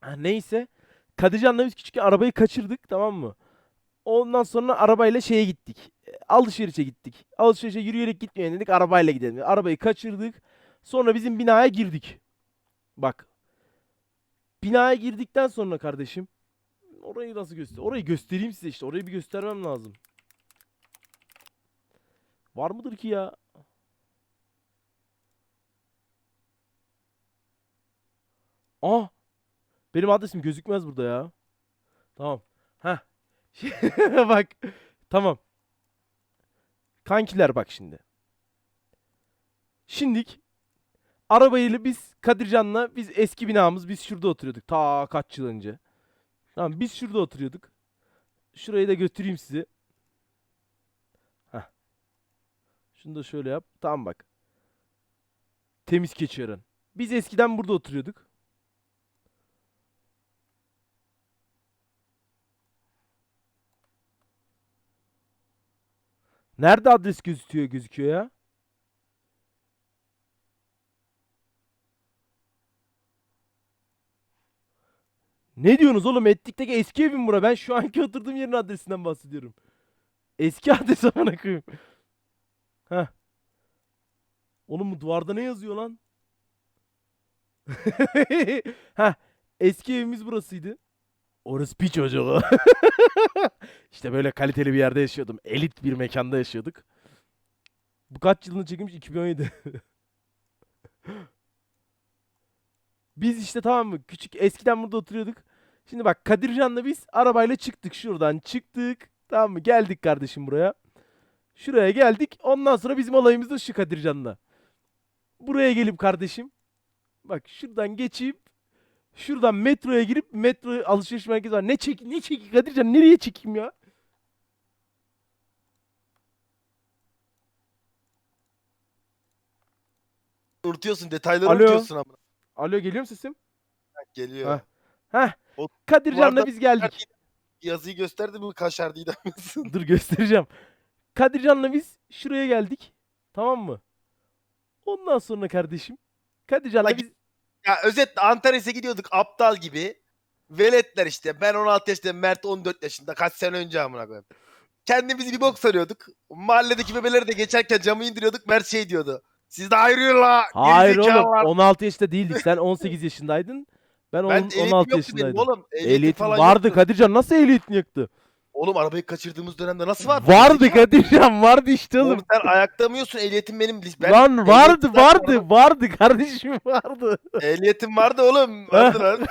Ha, neyse. Kadircan'la biz küçükken arabayı kaçırdık tamam mı? Ondan sonra arabayla şeye gittik. E, Alışverişe gittik. Alışverişe yürüyerek gitmeyelim dedik arabayla gidelim. Arabayı kaçırdık. Sonra bizim binaya girdik. Bak. Binaya girdikten sonra kardeşim. Orayı nasıl göster? Orayı göstereyim size işte. Orayı bir göstermem lazım. Var mıdır ki ya? Aa! Benim adresim gözükmez burada ya. Tamam. Heh. bak. Tamam. Kankiler bak şimdi. Şimdik arabayla biz Kadircan'la biz eski binamız biz şurada oturuyorduk ta kaç yıl önce. Tamam biz şurada oturuyorduk. Şurayı da götüreyim sizi. Heh. Şunu da şöyle yap. Tamam bak. Temiz Keçiören. Biz eskiden burada oturuyorduk. Nerede adres gözüküyor gözüküyor ya? Ne diyorsunuz oğlum? Etlik'teki eski evim bura. Ben şu anki oturduğum yerin adresinden bahsediyorum. Eski adres amına koyayım. Heh. Oğlum bu duvarda ne yazıyor lan? Heh. Eski evimiz burasıydı. Bir çocuğu. işte böyle kaliteli bir yerde yaşıyordum. Elit bir mekanda yaşıyorduk. Bu kaç yılını çekilmiş? 2017. Biz işte tamam mı? Küçük eskiden burada oturuyorduk. Şimdi bak Kadircan'la biz arabayla çıktık şuradan çıktık. Tamam mı? Geldik kardeşim buraya. Şuraya geldik. Ondan sonra bizim olayımız da şu Kadircan'la. Buraya gelip kardeşim. Bak şuradan geçip şuradan metroya girip metro alışveriş merkezi var. Ne çek ne çek Kadircan nereye çekeyim ya? Unutuyorsun detayları Alo. unutuyorsun ama. Alo geliyor mu sesim? Geliyor. Heh. Heh. O Kadircan'la duvarda- biz geldik. Yazıyı gösterdi mi kaşar değil misin? Dur göstereceğim. Kadircan'la biz şuraya geldik. Tamam mı? Ondan sonra kardeşim. Kadircan'la biz ya özetle Antares'e gidiyorduk aptal gibi. Veletler işte. Ben 16 yaşındayım. Mert 14 yaşında. Kaç sene önce amına koyayım. Kendimizi bir bok sanıyorduk. Mahalledeki bebeleri de geçerken camı indiriyorduk. Mert şey diyordu. Siz de ayrılın la. Hayır oğlum gerizekalılar." 16 yaşında değildik. Sen 18 yaşındaydın. Ben, Ben on- ehliyetim 16 yoktu benim yaşındaydım. oğlum. Ehliyetim falan vardı yoktu. Kadircan nasıl ehliyetin yoktu? Oğlum arabayı kaçırdığımız dönemde nasıl vardı? Vardı? Kadircan vardı işte oğlum. Oğlum sen ayakta mı yiyorsun? Ehliyetim benim. Ben Lan vardı ehliyetim vardı vardı kardeşim vardı. Ehliyetim vardı oğlum. Vardı lan.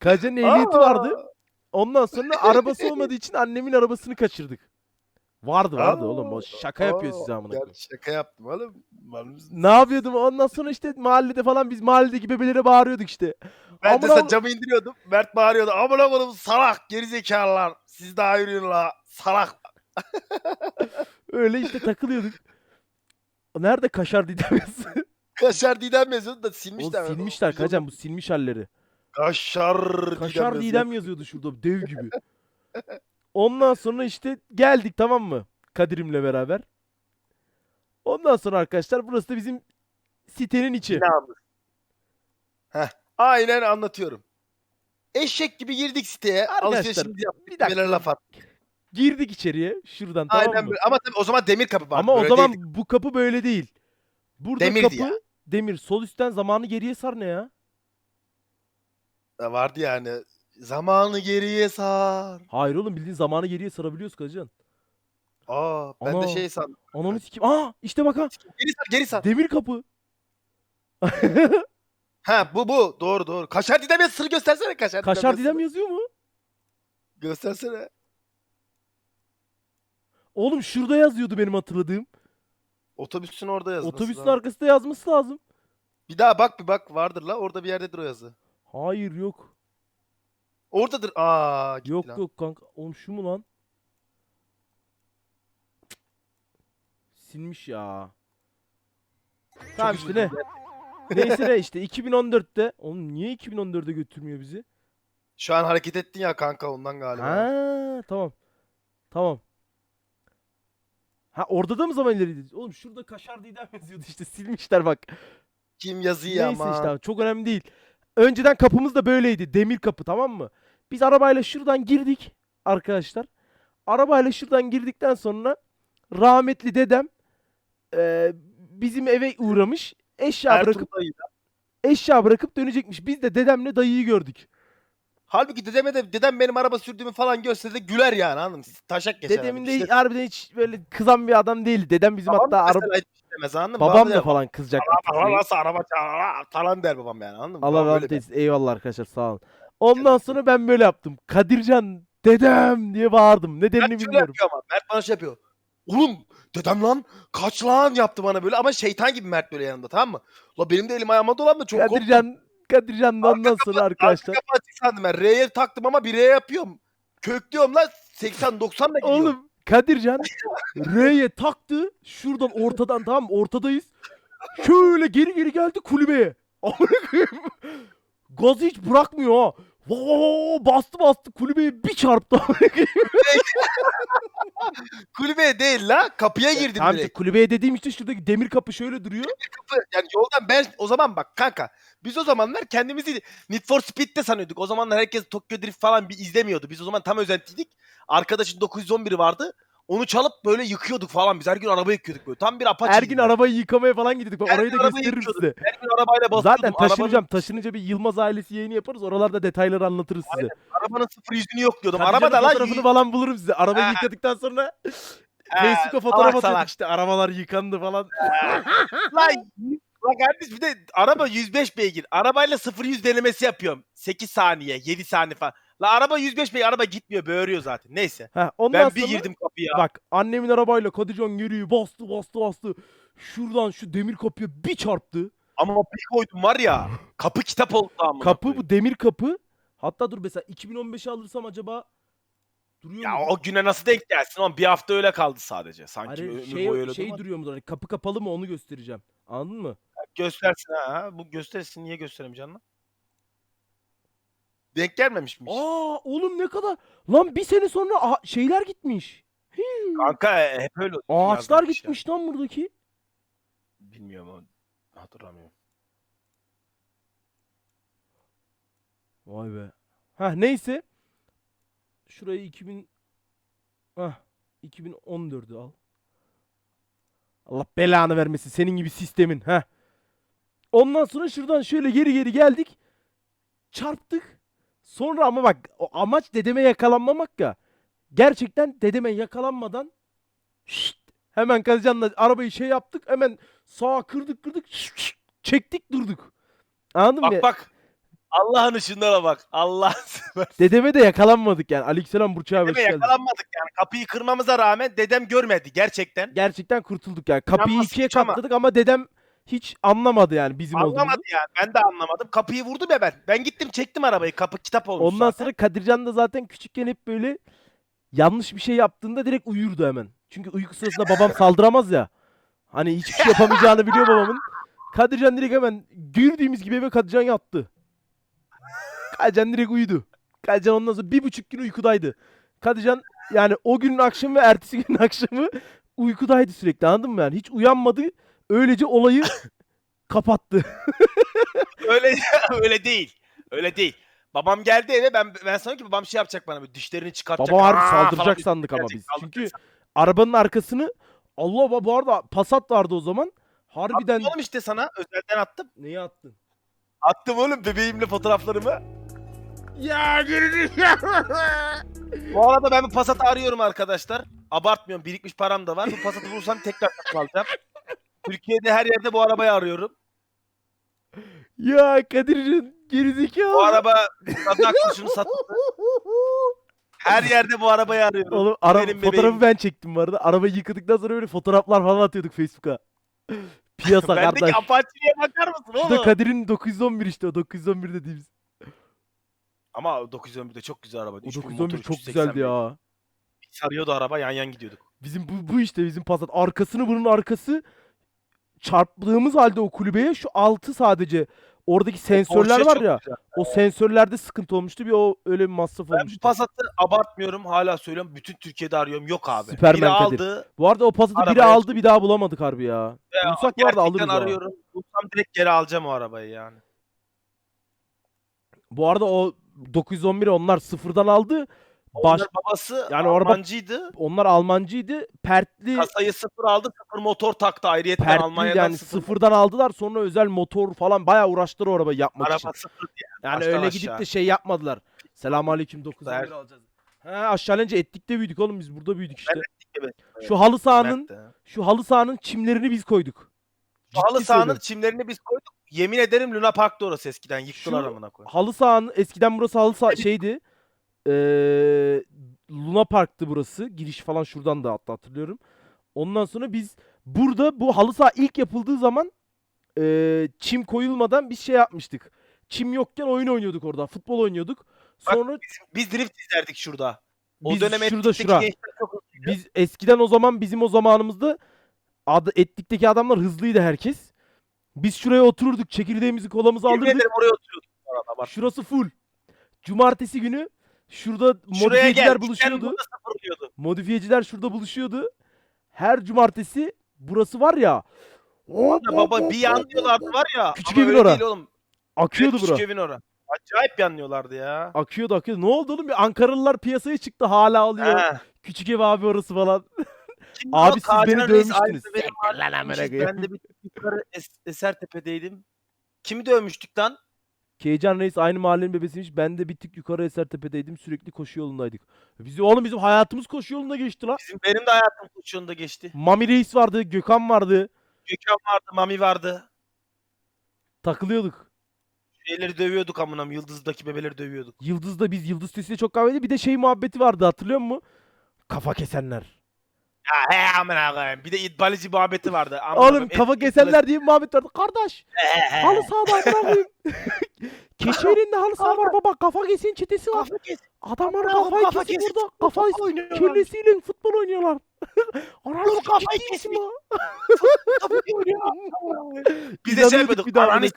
Kadircan'ın ehliyeti Aa! vardı. Ondan sonra arabası olmadığı için annemin arabasını kaçırdık. Vardı vardı Aa, oğlum. O şaka yapıyor size amına koyayım. Şaka yaptım oğlum. Ne yapıyordum? Ondan sonra işte mahallede falan biz mahalledeki bebelere bağırıyorduk işte. Ben de Amına- sen camı indiriyordum. Mert bağırıyordu. Amına koydum salak gerizekalılar. Siz daha yürüyün la. Salak. Öyle işte takılıyorduk. Nerede kaşar didemiz? Kaşar Didem yazıyordu da silmişler. silmişler Biz onu- kacan bu silmiş halleri. Kaşar, Kaşar Didem yazıyordu şurada dev gibi. Ondan sonra işte geldik tamam mı? Kadir'imle beraber. Ondan sonra arkadaşlar burası da bizim sitenin içi. Binamız. Heh, aynen anlatıyorum. Eşek gibi girdik siteye. Arkadaşlar, Alışverişimizi yaptık. bir dakika. Laf at. Girdik içeriye şuradan tamam Aynen mı? böyle. Ama tabii o zaman demir kapı vardı. Ama o böyle zaman değildi. bu kapı böyle değil. Burada Demirdi kapı ya. demir. Sol üstten zamanı geriye sar ne ya? vardı yani. Zamanı geriye sar. Hayır oğlum bildiğin zamanı geriye sarabiliyoruz Kacan. Aa ben Ana. de şey sandım. Ananı sikim. Aa işte bak ha. Geri sar geri sar. Demir kapı. Ha bu bu. Doğru doğru. Kaşar Didem yaz. Sır göstersene Kaşar Kaşar. Didem yazıyor mu? Göstersene. Oğlum şurada yazıyordu benim hatırladığım. Otobüsün orada yazması Otobüsün lazım. arkasında yazması lazım. Bir daha bak bir bak vardır la orada bir yerdedir o yazı. Hayır yok. Oradadır. Aa gitti Yok lan. yok kanka. Oğlum şu mu lan? Silmiş ya. Tamam işte ne? Neyse ne işte 2014'te. Oğlum niye 2014'e götürmüyor bizi? Şu an hareket ettin ya kanka ondan galiba. Ha tamam. Tamam. Ha orada da mı zaman ileriydi? Oğlum şurada kaşar didem yazıyordu işte silmişler bak. Kim yazıyor Neyse ama. işte abi, çok önemli değil. önceden kapımız da böyleydi. Demir kapı tamam mı? Biz arabayla şuradan girdik arkadaşlar. Arabayla şuradan girdikten sonra rahmetli dedem e, bizim eve uğramış. Eşya Ertuğrul bırakıp eşya bırakıp dönecekmiş. Biz de dedemle dayıyı gördük. Halbuki dedeme de dedem benim araba sürdüğümü falan gösterdi güler yani anladın mı? Taşak geçer. Dedemin de İşte harbiden hiç böyle kızan bir adam değildi. Dedem bizim babam hatta da araba mesela şey demez anladın mı? babam da falan kızacak. Araba nasıl araba çağır falan der babam yani anladın mı? Allah Babam rahmet böyle der. eylesin. Eyvallah arkadaşlar sağ olun. Ondan sonra ben böyle yaptım. Kadircan dedem diye bağırdım. Nedenini Mert şöyle bilmiyorum. yapıyor ama. Mert bana şey yapıyor. Oğlum dedem lan kaç lan yaptı bana böyle ama şeytan gibi Mert böyle yanında tamam mı? La benim de elim ayağıma dolandı çok korktum. Kadircan Kadircan da ondan sonra arkadaşlar. Arka kapı açık sandım ben. R'ye taktım ama 1'e yapıyorum. Köklüyorum lan 80-90 da gidiyor. Oğlum Kadircan R'ye taktı. Şuradan ortadan tamam mı? ortadayız. Şöyle geri geri geldi kulübeye. Amına koyayım. Gazı hiç bırakmıyor ha. Va, bastı bastı kulübeye bir çarptı. Kulübeye değil la kapıya girdim Tamam direkt. kulübeye dediğim işte şuradaki demir kapı şöyle duruyor. Kapı, yani yoldan ben o zaman bak kanka biz o zamanlar kendimizi Need for Speed'de sanıyorduk. O zamanlar herkes Tokyo Drift falan bir izlemiyordu. Biz o zaman tam özentiydik. Arkadaşın 911'i vardı. Onu çalıp böyle yıkıyorduk falan biz. Her gün araba yıkıyorduk böyle. Tam bir apache. Her gün arabayı yıkamaya falan gidiyorduk. Bak Her orayı gün da arabayı gösteririm yıkıyorduk. size. Her gün arabayla basıyordum. Zaten taşınacağım. Arabanın, Taşınınca bir Yılmaz ailesi yayını yaparız. Oralarda detayları anlatırız size. arabanın sıfır yüzünü yokluyordum. Kadircan'ın Araba da lan fotoğrafını falan bulurum size. Arabayı Ha. yıkadıktan sonra Ha, Facebook'a salak fotoğraf atıyorduk salak. işte. Arabalar yıkandı falan. Lan Lan kardeş bir de araba 105 beygir. Arabayla 0-100 denemesi yapıyorum. 8 saniye, 7 saniye falan. La araba 105 beygir. Araba gitmiyor, böğürüyor zaten. Neyse. Heh, ondan Ben sonra bir girdim kapıya. bak annemin arabayla Kadircan geriye bastı bastı bastı. Şuradan şu demir kapıya bir çarptı. Ama bir koydum var ya. Kapı kitap oldu amına Kapı bu demir kapı. Hatta dur mesela 2015'e alırsam acaba duruyor Ya mu? o güne nasıl denk gelsin oğlum? Bir hafta öyle kaldı sadece. Sanki Hani şey, boyu öyle şey duruyor mu? Hani kapı kapalı mı onu göstereceğim. Anladın mı? Göstersin ha. Bu göstersin niye gösteremeyeceksin lan? Denk gelmemişmiş. Aa oğlum ne kadar. Lan bir sene sonra aha, şeyler gitmiş. Hii. Kanka e, hep öyle. Ağaçlar yazılmış ya. gitmiş lan buradaki. Bilmiyorum ama hatırlamıyorum. Vay be. Ha neyse. Şurayı 2000 Hah 2014'ü al. Allah belanı vermesin senin gibi sistemin. Ha. Ondan sonra şuradan şöyle geri geri geldik. Çarptık. Sonra ama bak o amaç dedeme yakalanmamak ya. Gerçekten dedeme yakalanmadan şşt, hemen Kadıcan'la arabayı şey yaptık. Hemen sağa kırdık kırdık şşt, şşt, çektik durduk. Anladın mı? Bak bak. Allah'ın ışığına bak. Allah Dedeme de yakalanmadık yani. Aleykümselam Burç abi Dedeme yakalanmadık yani. Kapıyı kırmamıza rağmen dedem görmedi gerçekten. Gerçekten kurtulduk yani. Kapıyı İnanması ikiye güç ama. katladık ama dedem hiç anlamadı yani bizim olduğumuzu. Anlamadı yani. Ben de anlamadım. Kapıyı vurdum ya ben. Ben gittim çektim arabayı. Kapı kitap olmuş Ondan zaten. sonra Kadircan da zaten küçükken hep böyle yanlış bir şey yaptığında direkt uyurdu hemen. Çünkü uyku sırasında babam saldıramaz ya. Hani hiçbir şey yapamayacağını biliyor babamın. Kadircan direkt hemen girdiğimiz gibi eve Kadircan yattı. Kadircan direkt uyudu. Kadircan ondan sonra bir buçuk gün uykudaydı. Kadircan yani o günün akşamı ve ertesi günün akşamı uykudaydı sürekli anladın mı yani? Hiç uyanmadı. Öylece olayı kapattı. öyle öyle değil. Öyle değil. Babam geldi eve ben ben sanıyorum ki babam şey yapacak bana böyle dişlerini çıkartacak. Baba harbi "Aa!" falan saldıracak diye. sandık ama biz. saldıracak Çünkü sandık. arabanın arkasını Allah baba bu arada Passat vardı o zaman. Harbiden Attım oğlum işte sana özelden attım. neyi attın? Attım oğlum bebeğimle fotoğraflarımı. Ya geri Bu arada ben bu Passat'ı arıyorum arkadaşlar. Abartmıyorum birikmiş param da var. Bu Passat'ı bulursam tekrar satın alacağım. Türkiye'de her yerde bu arabayı arıyorum. Ya Kadir'cin gerizekalı. Bu araba kaza kurşunu satıldı. Her yerde bu arabayı arıyorum. Oğlum ara, benim fotoğrafı bebeğim. ben çektim bu arada. Arabayı yıkadıktan sonra böyle fotoğraflar falan atıyorduk Facebook'a. Piyasa Bendeki kardeş. Apache'ye bakar mısın Şu da oğlum? Kadir'in 911 işte o 911 dediğimiz. Ama 911'de çok güzel araba. O 3000 911 motor, çok 380 güzeldi ya. Sarıyordu araba yan yan gidiyorduk. Bizim bu, bu işte bizim Passat. Arkasını bunun arkası çarptığımız halde o kulübeye şu altı sadece oradaki sensörler Porsche var ya. güzel. O sensörlerde sıkıntı olmuştu. Bir o öyle bir masraf Ben bu olmuştu. Passat'ı abartmıyorum hala söylüyorum. Bütün Türkiye'de arıyorum. Yok abi. Süpermen Biri Kadir. aldı. Bu arada o Passat'ı biri aldı bir daha bulamadık harbi ya. Ya, Bulsak var da alırız arıyorum. Bulsam direkt geri alacağım o arabayı yani. Bu arada o 911'i onlar sıfırdan aldı. Baş, babası Yani yani Almancıydı. onlar Almancıydı. Pertli Kasayı sıfır aldı. Sıfır motor taktı ayrıyetten pertli Almanya'dan yani sıfır. sıfırdan aldılar. Sonra özel motor falan bayağı uğraştılar o arabayı yapmak için. Araba sıfır diye. Yani baştan öyle aşağı. gidip de şey yapmadılar. Selamünaleyküm 911 Ver. alacağız. He aşağılanınca ettikte büyüdük oğlum biz burada büyüdük işte. gibi. Şu halı sahanın de. şu halı sahanın çimlerini biz koyduk. Şu Halı Ciddi sahanın söylüyorum. çimlerini biz koyduk. Yemin ederim Luna Park'ta orası eskiden. Yıktılar Şu- amına koyayım. Halı sahanın eskiden burası halı saha şeydi. Ee, Luna Park'tı burası. Giriş falan şuradan da hatta hatırlıyorum. Ondan sonra biz burada bu halı saha ilk yapıldığı zaman ee, çim koyulmadan biz şey yapmıştık. Çim yokken oyun oynuyorduk orada. Futbol oynuyorduk. Sonra Biz drift izlerdik şurada. O Biz dönem şurada, şura. çok. Biz eskiden o zaman bizim o zamanımızda adı etlikteki adamlar hızlıydı herkes. Biz şuraya otururduk, çekirdeğimizi kolamızı alırdık. oraya oturuyorduk. bak. Şurası full. Cumartesi günü şurada Şuraya modifiyeciler gel. buluşuyordu. Modifiyeciler şurada buluşuyordu. Her cumartesi burası var ya. hop, Ya baba hop, bir hop, yanlıyorlardı hop, var ya. Küçük ama evin öyle ora. değil oğlum. Akıyordu Küçük bura. evin ora. Acayip yanlıyorlardı ya. Akıyordu akıyordu. Ne oldu oğlum? Bir Ankaralılar piyasaya çıktı hala alıyor. Ha. Küçük ev abi orası falan. Şimdi Abi o siz beni Reis dövmüştünüz. ailesi benim Siktir lan amına arkadaşım. koyayım. Ben de bir yukarı es- Esertepe'deydim. Kimi dövmüştük lan? Keycan Reis aynı mahallenin bebesiymiş. Ben de bir tık yukarı Esertepe'deydim. Sürekli koşu yolundaydık. Biz, oğlum bizim hayatımız koşu yolunda geçti lan. Bizim benim de hayatım koşuğunda geçti. Mami Reis vardı, Gökhan vardı. Gökhan vardı, Mami vardı. Takılıyorduk. Şeyleri dövüyorduk amınam. Yıldız'daki bebeleri dövüyorduk. Yıldız'da biz Yıldız Sesi'yle çok kavga Bir de şey muhabbeti vardı hatırlıyor musun? Kafa kesenler. Ya he amına koyayım. Bir de idbalici muhabbeti vardı. Amına Oğlum koyayım, kafa kesenler diye bir muhabbet vardı. Kardeş He, he. halı sahada amına koyayım. Keçiören'de halı saha var baba. Kafa kesen çetesi var. Kafa kes. Adamlar Kafa- kafayı kafa kesip kesip burada. Kafayı oynuyorlar. kellesiyle futbol oynuyorlar. Oğlum kafayı misin kesmiş. lan? Biz de şey yapıyorduk. bir daha Ananı amına.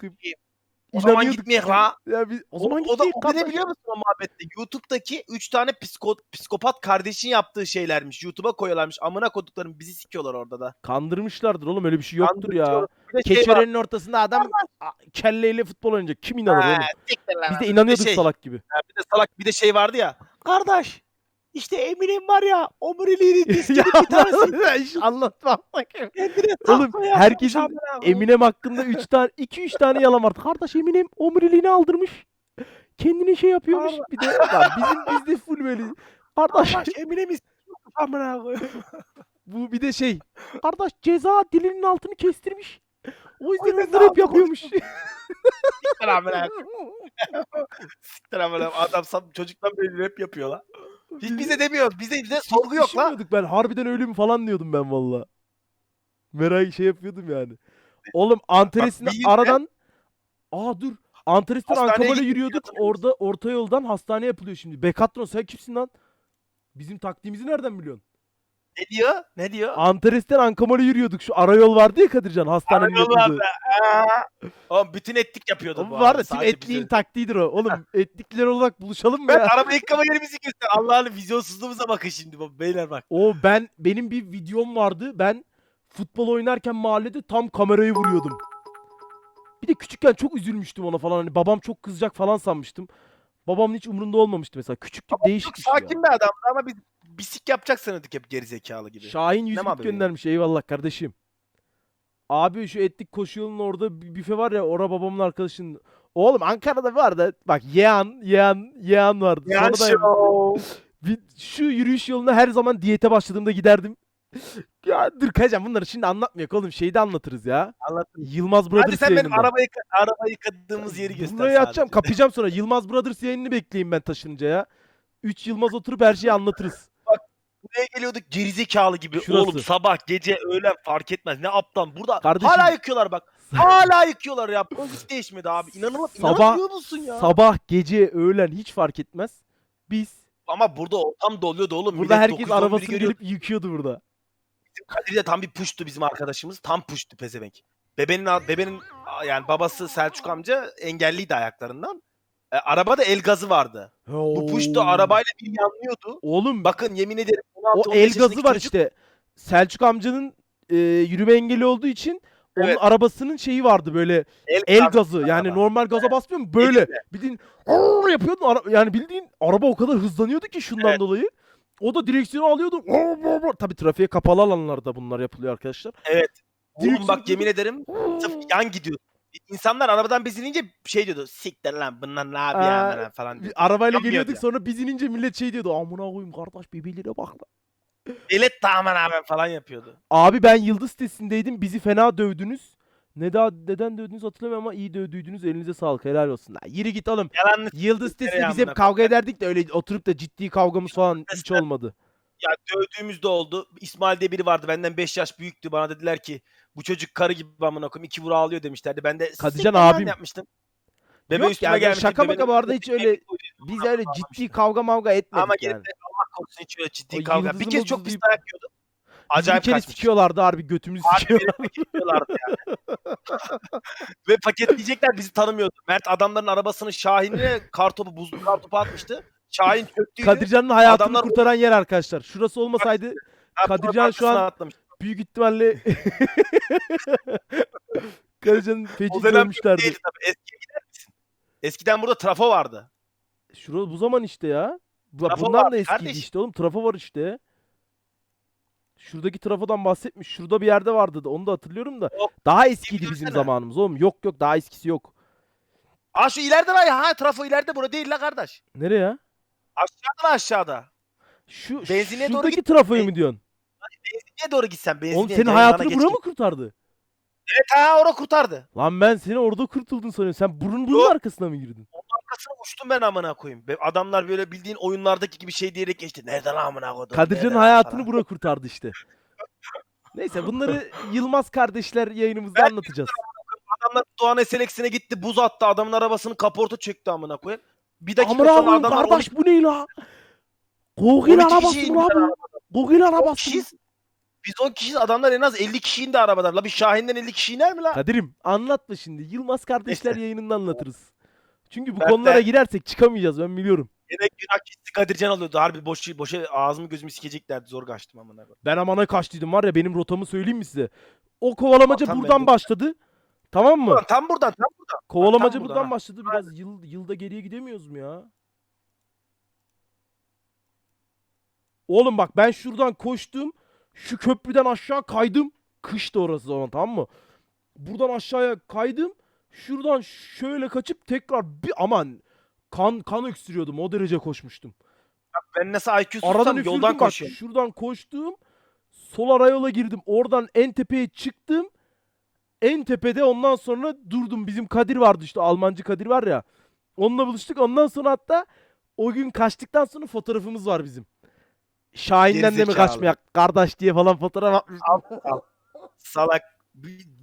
O zaman İnanıyorduk gitmeyek la. Ya biz, o zaman o, da o ne kardeş. biliyor musun o muhabbette? YouTube'daki 3 tane psiko, psikopat kardeşin yaptığı şeylermiş. YouTube'a koyuyorlarmış. Amına koduklarım bizi sikiyorlar orada da. Kandırmışlardır oğlum öyle bir şey yoktur ya. Bir de şey var. Ortasında adam a- kelleyle futbol oynayacak. Kim inanır Ha, oğlum? siktir lan. Biz de inanıyorduk şey, salak gibi. Bir de salak bir de şey vardı ya. Kardeş işte Eminem var ya omuriliğinin ya diskinin bir tanesi. hiç anlatma. bakayım. Kendine Oğlum, takma yapmış herkesin amına koyayım. Eminem hakkında 3 tane 2 3 tane yalan vardı. Kardeş Eminem omuriliğini aldırmış. Kendine şey yapıyormuş. Kardeş. Bir de lan bizim bizde full böyle. Kardeş Kardeş Eminem'i amına koyayım. bu bir de şey. Kardeş ceza dilinin altını kestirmiş. O yüzden yüzden hızlı rap yapıyormuş. Siktir amına koyayım. Siktir amına. Adam sam- çocuktan beri rap yapıyor lan. Hiç bize demiyoruz. Bize, bize sorgu yok lan. Düşünmüyorduk ben. Harbiden öyle mi falan diyordum ben valla. Merak şey yapıyordum yani. Oğlum Antares'in bir gün aradan Aa dur. Antares'ten Hastaneye gittik, yürüyorduk. hatırlıyor? Orada orta yoldan hastane yapılıyor şimdi. Bekatron sen kimsin lan? Bizim taktiğimizi nereden biliyorsun? Ne diyor? Ne diyor? Antares'ten Ankamal'a yürüyorduk. Şu arayol vardı ya Kadircan hastanenin Arayol yapıldığı. Aa! Oğlum bütün ettik yapıyordu O bu var da tüm sadece etliğin bize. taktiğidir o. Oğlum etlikler olarak buluşalım mı Ben ya? araba yıkama yerimizi göster. Allah'ın vizyonsuzluğumuza bakın şimdi bak beyler bak. O ben benim bir videom vardı. Ben futbol oynarken mahallede tam kamerayı vuruyordum. Bir de küçükken çok üzülmüştüm ona falan. Hani babam çok kızacak falan sanmıştım. Babamın hiç umurunda olmamıştı mesela. Küçüklük değişik Çok bir şey ya. sakin bir adamdı ama biz bisik yapacak sanıyorduk hep gerizekalı gibi. Şahin yüzük haberi? göndermiş. Eyvallah kardeşim. Abi şu etlik koşu yolunun orada bir büfe var ya. Ora babamın arkadaşının. Oğlum Ankara'da var da bak Yeğan, Yeğan, Yeğan vardı. Sonradan- show. Bir- şu yürüyüş yoluna her zaman diyete başladığımda giderdim. Ya dur Kacan bunları şimdi anlatmıyor oğlum. Şeyde anlatırız ya. Anlatın. Yılmaz Brothers Hadi sen benim yayınında. araba, yıka, araba yıkadığımız yeri göster Buraya atacağım sadece. kapayacağım sonra. Yılmaz Brothers yayınını bekleyeyim ben taşınınca ya. 3 Yılmaz oturup her şeyi anlatırız. Buraya geliyorduk gerizekalı gibi. Şurası. Oğlum sabah, gece, öğlen fark etmez. Ne aptal. Burada Kardeşim- hala yıkıyorlar bak. Hala yıkıyorlar ya. Bu hiç değişmedi abi. İnanılmaz. Sabah- musun ya? Sabah, gece, öğlen hiç fark etmez. Biz Ama burada ortam doluyordu oğlum. burada Millet herkes 9-11'i arabasını gelip yıkıyordu burada. Kadir de tam bir puştu bizim arkadaşımız. Tam puştu pezevenk. Bebenin bebenin yani babası Selçuk amca engelliydi ayaklarından. E, arabada el gazı vardı. Bu puştu arabayla bir yanlıyordu. Oğlum Bakın yemin ederim 16 o el gazı var işte. Selçuk amcanın e, yürüme engeli olduğu için Onun Evet. arabasının şeyi vardı böyle el gazı yani araba. normal gaza basmıyor mu? Böyle bildiğin "Arr" yapıyordun ara- yani bildiğin araba o kadar hızlanıyordu ki şundan Evet. dolayı. O da direksiyonu alıyordu. Tabii trafiğe kapalı alanlarda bunlar yapılıyor arkadaşlar. Evet. Oğlum bak yemin ederim yan gidiyor. İnsanlar arabadan biz inince şey diyordu. Siktir lan bunlar ne yapıyor Aa, amına falan diyor. Arabayla Yanmıyor geliyorduk diyor. sonra biz inince millet şey diyordu. Amına koyayım kardeş bebeğlere bak lan. Elet aman aman falan yapıyordu. Abi ben Yıldız sitesindeydim. Bizi fena dövdünüz. Ne daha neden dövdünüz hatırlamıyorum ama iyi dövdüydünüz. Elinize sağlık. Helal olsun. Lan yürü git oğlum. Yalanlı Yıldız sitesinde ya biz hep kavga ederdik de öyle oturup da ciddi kavgamız falan hiç olmadı. Ya dövdüğümüz de oldu. İsmail diye biri vardı benden 5 yaş büyüktü. Bana dediler ki bu çocuk karı gibi amına koyayım iki vura ağlıyor demişlerdi. Ben de Kadıcan "Siktir lan" abim. yapmıştım. Bebe Yok üstüme yani gelmişti. şaka bebenin maka bu arada hiç öyle-. Biz öyle ciddi kavga mavga etmedik Ama yani. gelip de Allah korusun hiç öyle ciddi O kavga. Bir yıldızı kez çok mıldızı pis deyip- dayak yiyordu. Bizi bir Acayip kere kaçmış. sikiyorlardı harbi götümüzü Harbi sikiyorlar. beni paketliyorlardı yani. Ve paketleyecekler bizi tanımıyordu. Mert adamların arabasını Şahin'e kartopu buzlu kartopu atmıştı. Şahin çöktüydü. Kadircan'ın hayatını Adamlar- kurtaran yer arkadaşlar. Şurası olmasaydı Kadircan şu an- arkasına büyük ihtimalle Kadircan'ın feci O dönem dövmüşlerdi. değildi tabii. Eskiye gider misin? Eskiden burada trafo vardı. Şurası bu zaman işte ya. Bu- Trafo Bunlar var da eskiydi kardeş. işte oğlum. Trafo var işte. Şuradaki trafodan bahsetmiş. Şurada bir yerde vardı da onu da hatırlıyorum da. Yok, Daha eskiydi bizim zamanımız oğlum. Yok yok daha eskisi yok. Aa şu ileride var ya ha trafo ileride bura değil la kardeş. Nereye ya? Aşağıda la aşağıda. Şu Benzinliğe doğru şuradaki git. trafoyu mu diyorsun? Niye doğru gitsen benzinliğe. Oğlum senin hayatını yana bura geç mı kurtardı? Evet ha orada kurtardı. Lan ben seni orada kurtuldun sanıyorum. Sen burun bunun Yok. arkasına mı girdin? Arkasına uçtum ben amına koyayım. Be- Adamlar böyle bildiğin oyunlardaki gibi şey diyerek geçti. Nereden amına koydum? Nereden hayatını falan. bura kurtardı işte. Neyse bunları Yılmaz kardeşler yayınımızda Ben anlatacağız. Adamlar Doğan Eselex'ine gitti. Buz attı. Adamın arabasının kaportu çöktü amına koyayım. Bir dakika Amına koyayım kardeş bu ne la? 12 Google 12 arabası kişi bu? Google 10 arabası kişiyiz. Biz 10 kişiyiz. Adamlar en az 50 kişi indi arabadan. La bir Şahin'den 50 kişi iner mi la? Kadir'im anlatma şimdi. Yılmaz kardeşler yayınında anlatırız. Çünkü bu Ben- konulara ben- girersek çıkamayacağız ben biliyorum. Yine günah gitti Kadircan alıyordu. Harbi boş boşa ağzımı gözümü sikeceklerdi. Zor kaçtım amına koyayım. Ben amana kaçtıydım var ya benim rotamı söyleyeyim mi size? O kovalamaca Tam buradan belli. başladı. Tamam mı? Buradan, tam buradan tam buradan. Kovalamaca tam buradan buradan başladı. Biraz yıl yılda geriye gidemiyoruz mu ya? Oğlum bak ben şuradan koştum. Şu köprüden aşağı kaydım. Kıştı orası zaman tamam mı? Buradan aşağıya kaydım. Şuradan şöyle kaçıp tekrar bir aman kan kan öksürüyordum. O derece koşmuştum. Ben nasıl IQ Aradan yoldan bak. koşuyorum. Şuradan koştum. Sol arayola girdim. Oradan en tepeye çıktım. En tepede ondan sonra durdum. Bizim Kadir vardı işte. Almancı Kadir var ya. Onunla buluştuk. Ondan sonra hatta o gün kaçtıktan sonra fotoğrafımız var bizim. Şahin'den de mi Gerizekalı. kaçmayak kardeş diye falan fotoğraf atmıştım. Salak.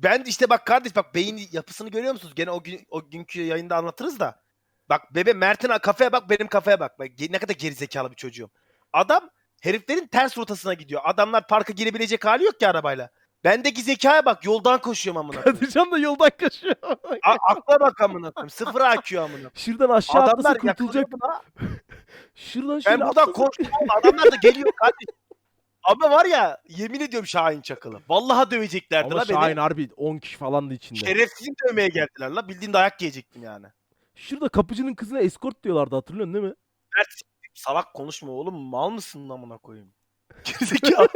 Ben işte bak kardeş bak beyin yapısını görüyor musunuz? Gene o gün o günkü yayında anlatırız da. Bak bebe Mert'in kafaya bak benim kafaya bak. bak ge- ne kadar gerizekalı bir çocuğum. Adam heriflerin ters rotasına gidiyor. Adamlar parka girebilecek hali yok ki arabayla. Bendeki zekaya bak yoldan koşuyorum amına koyayım. Kadircan da yoldan kaçıyor. A- akla bak amına koyayım. Sıfır IQ amına koyayım. Şuradan aşağı atlasa Adamlar kurtulacak. yakalıyor buna. Şuradan şöyle Ben buradan atlasa- koştum. Adamlar da geliyor kardeş. Ama var ya yemin ediyorum Şahin Çakılı. Vallahi döveceklerdi Ama la beni. Şahin harbi 10 kişi falandı içinde. Şerefsizim dövmeye geldiler la. Bildiğin dayak yiyecektim yani. Şurada kapıcının kızına escort diyorlardı hatırlıyorsun değil mi? Salak konuşma oğlum. Mal mısın amına koyayım? Gerizekalı.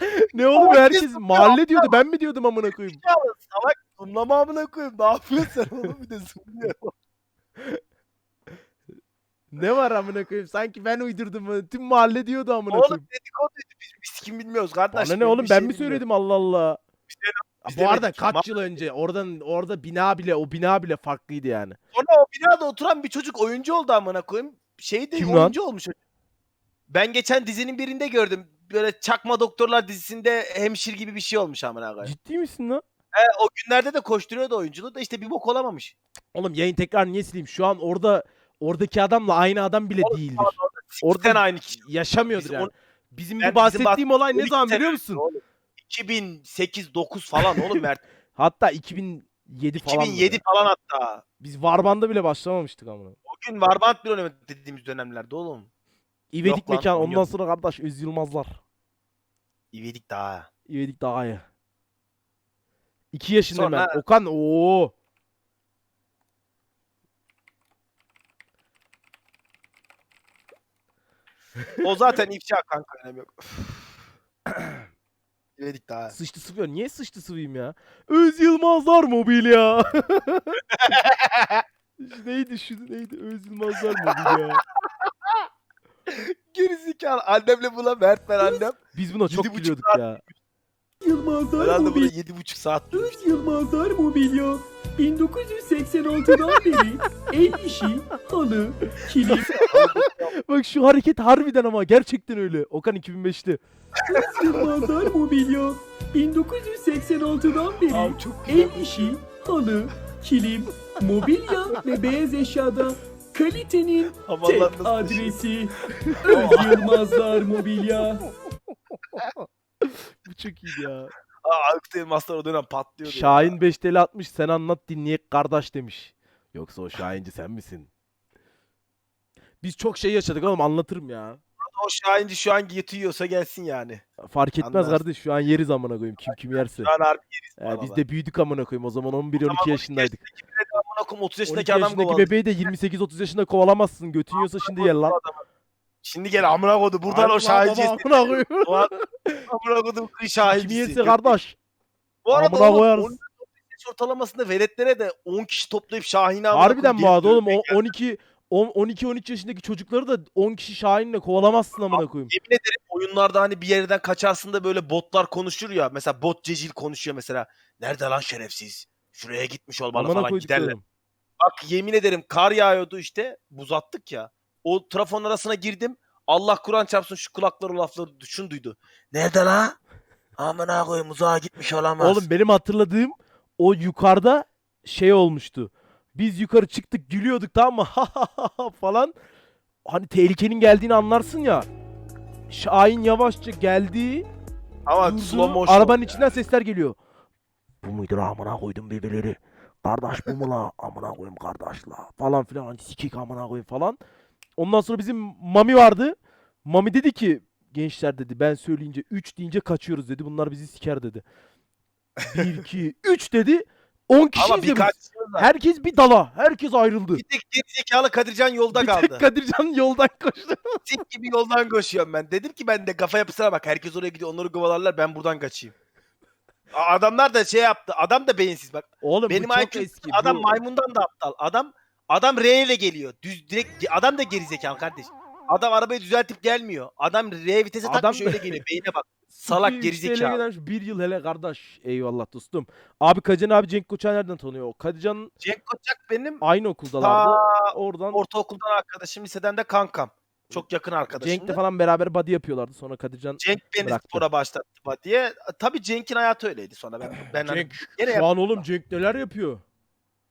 Ne oğlum herkes mahalle diyordu ben mi diyordum amına koyayım. Gerizekalı, salak. Zoomlama amına koyayım. Ne yapıyorsun sen oğlum bir de. Ne var amına koyayım sanki ben uydurdum. Tüm mahalle diyordu amına Oğlum koyayım. dedikoduydu. Biz, biz kim bilmiyoruz kardeş. Bana ne oğlum bir ben şey mi bilmiyorum. söyledim Allah Allah. biz Bu arada kaç Ma- yıl önce oradan orada bina bile o bina bile farklıydı yani. Sonra o binada oturan bir çocuk oyuncu oldu amına koyayım. Şey de Kim lan? oyuncu olmuş. o. Ben geçen dizinin birinde gördüm. Böyle Çakma Doktorlar dizisinde hemşir gibi bir şey olmuş amına koyayım. Ciddi misin lan? He, o günlerde de koşturuyordu oyunculuğu da işte bir bok olamamış. Oğlum yayın tekrar niye sileyim? Şu an orada oradaki adamla aynı adam bile değildir. Orada Orada aynı kişi. yaşamıyordur Bizim yani. on- Bizim bu bizim bahsettiğim olay ne 12 zaman sene biliyor musun? oğlum. 2008-9 falan oğlum Mert. Hatta 2007 falan. 2007 falan hatta. Biz Varbanda bile başlamamıştık amına. O gün Varbant bir oynamak dediğimiz dönemlerde oğlum. İvedik Yok lan, mekan ondan sonra kardeş Öz Yılmazlar. İvedik daha. İvedik daha iyi. 2 yaşında Sonra- hemen. Okan ooo. O zaten ifşa kanka önemi yok. Dedik daha. Sıçtı sıvıyor. Niye sıçtı sıvıyım ya? Öz Yılmazlar mobilya. Şu neydi şu neydi? Öz Yılmazlar mobilya. Gerizekalı. Annemle buna Mert ben annem. Biz buna çok Yedi buçuk gülüyorduk saat ya. Yılmazlar Herhalde buna Mobilya. 7,5 saat. Öz Yılmazlar Mobilya. 1986'dan beri el işi, halı, kilit, Bak şu hareket harbiden ama gerçekten öyle. Okan 2005'te. Öz Yılmazlar Mobilya. 1986'dan beri çok el işi, halı, kilim, mobilya ve beyaz eşyada kalitenin tek düşüyor? adresi Öz Yılmazlar Mobilya. Bu çok iyiydi ya. Aa Aykut Elmaslar o dönem patlıyordu. ya. Şahin 5 TL atmış sen anlat dinleyek kardeş demiş. Yoksa o Şahinci sen misin? Biz çok şey yaşadık oğlum anlatırım ya. O Şahinci şu an yatıyorsa gelsin yani. Fark etmez Anlarsın. kardeş şu an yeriz amına koyayım kim kim yerse. Şu an harbi yeriz. Ee, biz de büyüdük amına koyayım o zaman 11 zaman 12 yaşındaydık. Amına koyayım 30 12 yaşındaki adam yaşındaki kovaladı. bebeği de 28 30 yaşında kovalamazsın. Götün yiyorsa şimdi gel lan. Şimdi gel amına koydu. Buradan Harbi o lan Şahinci baba, amına koyayım. Amına koydum Kim Şahincisi. yerse kardeş. Bu arada amına oğlum, koyarız. 14 yaş ortalamasında veletlere de 10 kişi toplayıp Şahin'e amına Harbiden koyayım bu arada diye oğlum diyorum. o 12 12 13 yaşındaki çocukları da 10 kişi Şahin'le kovalamazsın amına koyayım. Yemin ederim oyunlarda hani bir yerden kaçarsın da böyle botlar konuşur ya. Mesela bot Cecil konuşuyor mesela. Nerede lan şerefsiz? Şuraya gitmiş olmalı Amına falan giderler. koyduklarım. Bak yemin ederim kar yağıyordu işte. Buz attık ya. O trafonun arasına girdim. Allah Kur'an çarpsın şu kulakları lafları düşün duydu. Nerede la? Amına koyayım uzağa gitmiş olamaz. Oğlum benim hatırladığım o yukarıda şey olmuştu. Biz yukarı çıktık gülüyorduk tamam mı? Ha ha ha ha falan. Hani tehlikenin geldiğini anlarsın ya. Şahin yavaşça geldi. Ama durdu, slow motion. Arabanın içinden sesler geliyor. Bu muydu la amına koydum birbirleri. Kardeş bu mu la? Amına koyayım kardeş la. Falan filan. Hani sikik amına koyayım falan. Ondan sonra bizim Mami vardı. Mami dedi ki gençler dedi ben söyleyince 3 deyince kaçıyoruz dedi. Bunlar bizi siker dedi. 1 2 3 dedi. 10 kişiyiz Ama birkaç Herkes bir dala. Herkes ayrıldı. bir tek gerizekalı Kadircan yolda Bir kaldı. tek Kadircan yoldan koştu. Tip gibi yoldan koşuyorum ben. Dedim ki ben de kafa yapısına bak. Herkes oraya gidiyor. Onları kovalarlar. Ben buradan kaçayım. Adamlar da şey yaptı. Adam da beyinsiz bak. Oğlum Benim bu çok IQ eski. adam bu. maymundan da aptal. Adam adam R ile geliyor. Düz direkt adam da gerizekalı kardeş. Adam arabayı düzeltip gelmiyor. Adam R vitese Adam takmış öyle geliyor. Beyine bak. Salak gerizekalı. Bir yıl hele kardeş. Eyvallah dostum. Abi Kadircan abi Cenk Koçan nereden tanıyor? O Kadircan Cenk Koçak benim aynı okuldalardı. ta Oradan ortaokuldan arkadaşım. Liseden de kankam. Çok yakın arkadaşım. Cenk'le falan beraber body yapıyorlardı. Sonra Kadircan Cenk beni bıraktı. spora başlattı diye. Tabii Cenk'in hayatı öyleydi sonra. Ben, ben hani Cenk gene şu an oğlum Cenk neler yapıyor?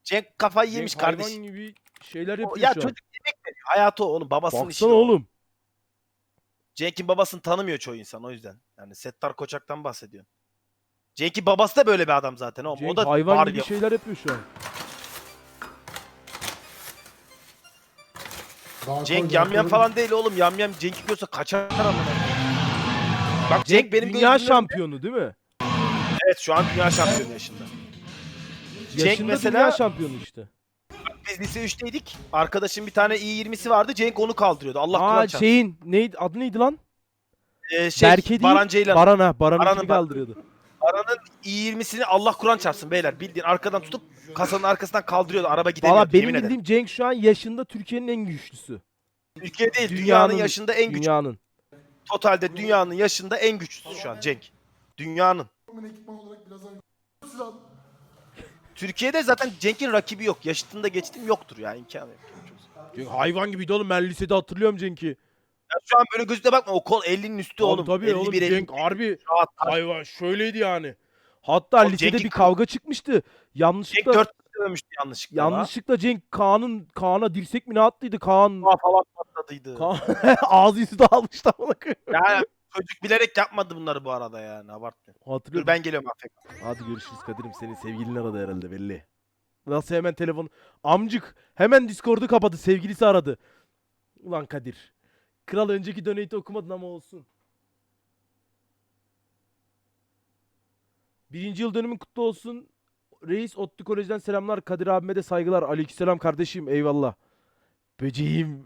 Cenk kafayı yemiş Cenk hayvan kardeşim. gibi şeyler O- yapıyor Ya şu an. çocuk yemek veriyor. Hayatı o onun babasının işi. Baksana o. oğlum. Cenk'in babasını tanımıyor çoğu insan o yüzden. Yani Settar Koçak'tan bahsediyor. Cenk'in babası da böyle bir adam zaten oğlum. Cenk o da hayvan var gibi şeyler yapıyor şu an. Cenk koy, yamyam falan değil oğlum. Yamyam Cenk'i görse kaçar amına. Bak Cenk, Cenk benim dünya gözümde- şampiyonu değil mi? Evet şu an dünya şampiyonu yaşında. Cenk Yaşında mesela- dünya şampiyonu işte. Biz lise 3'teydik. Arkadaşım bir tane i20'si vardı. Cenk onu kaldırıyordu. Allah Aa çarpsın. şeyin neydi adı neydi lan? Ee, şey, Berke değil. Baran Ceylan. Baran ha. Kimi bak- kaldırıyordu. Baran'ın i20'sini Allah Kur'an çarpsın beyler. Bildiğin arkadan tutup kasanın arkasından kaldırıyordu. Araba gidemiyordu. Valla benim yemin ederim. bildiğim Cenk şu an yaşında Türkiye'nin en güçlüsü. Türkiye değil dünyanın, Dünyanın- yaşında en güçlü. Dünyanın. Totalde dünyanın yaşında en güçlüsü şu an Cenk. Dünyanın. ekipman olarak biraz. Türkiye'de zaten Cenk'in rakibi yok. Yaşıtında geçtim yoktur ya imkanı yok. Cenk hayvan gibiydi oğlum. Ben lisede hatırlıyorum Cenk'i. Ya şu an böyle gözüne bakma o kol 50'nin üstü Tabii oğlum. tabii oğlum 51, 50. Cenk harbi Rahat. hayvan şöyleydi yani. Hatta Oğlum lisede Cenk'i bir kavga çıkmıştı. Cenk Yanlışlıkla 4 dövmüştü yanlışlıkla. yanlışlıkla Cenk Kaan'ın Kaan'a dirsek mi ne attıydı Kaan? Kafa falan patladıydı. Kaan ağzı yüzü dağılmıştı amına koyayım. Yani çocuk bilerek yapmadı bunları bu arada yani abartmıyorum. Dur Hatırlıyorum. ben geliyorum Afek. Hadi görüşürüz Kadir'im. Senin sevgilin aradı herhalde belli. Nasıl hemen telefon... Amcık hemen Discord'u kapadı. Sevgilisi aradı. Ulan Kadir. Kral önceki donate'i okumadın ama olsun. Birinci yıl dönümün kutlu olsun. Reis Otlu Kolej'den selamlar. Kadir abime de saygılar. Aleykümselam kardeşim. Eyvallah. Böceğim.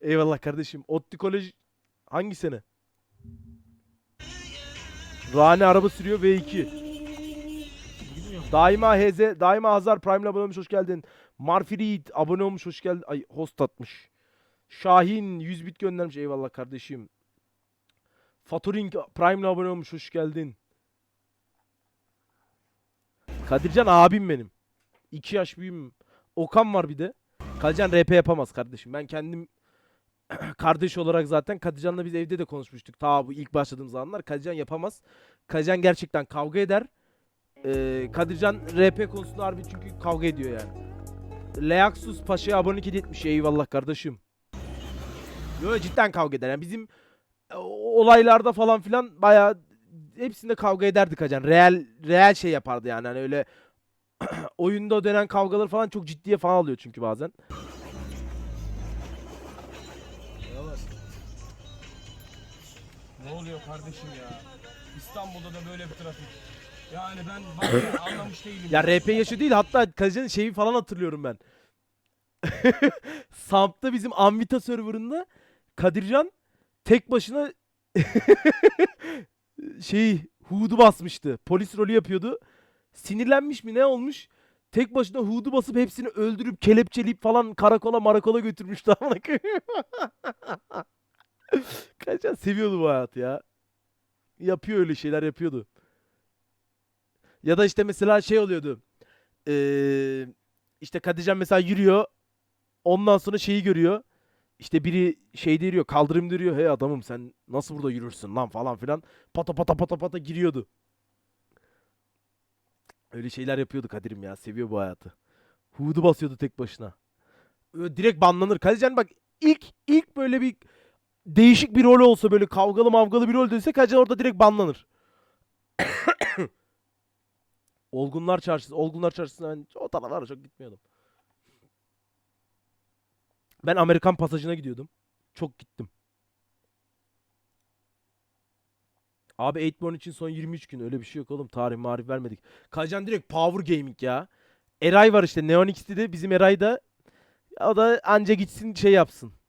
Eyvallah kardeşim. Otlu Kolej hangi sene? Rane araba sürüyor V2. Daima HZ, Daima Hazar Prime'le abone olmuş hoş geldin. Marfirit abone olmuş hoş geldin. Ay host atmış. Şahin 100 bit göndermiş eyvallah kardeşim. Faturing Prime'le abone olmuş hoş geldin. Kadircan abim benim. 2 yaş büyüğüm. Okan var bir de. Kadircan RP yapamaz kardeşim. Ben kendim kardeş olarak zaten Kadircan'la biz evde de konuşmuştuk. Ta bu ilk başladığım zamanlar. Kadircan yapamaz. Kadircan gerçekten kavga eder. Ee, Kadircan RP konusunda harbi çünkü kavga ediyor yani. Leaxus Paşa'ya abonelik etmiş. Eyvallah kardeşim. Yo cidden kavga eder. Yani bizim olaylarda falan filan bayağı hepsinde kavga ederdik Kadircan. Real real şey yapardı yani. Hani öyle oyunda dönen kavgaları falan çok ciddiye falan alıyor çünkü bazen. Ne oluyor kardeşim ya? İstanbul'da da böyle bir trafik. Yani ben anlamış değilim. Ya RP yaşı değil hatta Kadircan'ın şeyi falan hatırlıyorum ben. Samp'ta bizim Anvita serverında Kadircan tek başına şey Hood'u basmıştı. Polis rolü yapıyordu. Sinirlenmiş mi ne olmuş? Tek başına Hood'u basıp hepsini öldürüp kelepçeleyip falan karakola marakola götürmüştü amına. Kadircan seviyordu bu hayatı ya. Yapıyor öyle şeyler yapıyordu. Ya da işte mesela şey oluyordu. Ee, işte Kadircan mesela yürüyor. Ondan sonra şeyi görüyor. İşte biri şey yürüyor, kaldırımda yürüyor. Hey adamım sen nasıl burada yürürsün lan falan filan. Pata pata pata pata giriyordu. Öyle şeyler yapıyordu Kadir'im ya. Seviyor bu hayatı. Hood'u basıyordu tek başına. Direkt banlanır. Kadircan bak ilk ilk böyle bir değişik bir rol olsa böyle kavgalı mavgalı bir rol dönse Kadircan orada direkt banlanır. Olgunlar Çarşısı. Olgunlar Çarşısı'na ben o tarafalara çok gitmiyordum. Ben Amerikan pasajına gidiyordum. Çok gittim. Abi 8born için son 23 gün öyle bir şey yok oğlum. Tarih marif vermedik. Kacan direkt Power Gaming ya. Eray var işte. Neon X'ti de bizim Eray da o da anca gitsin şey yapsın.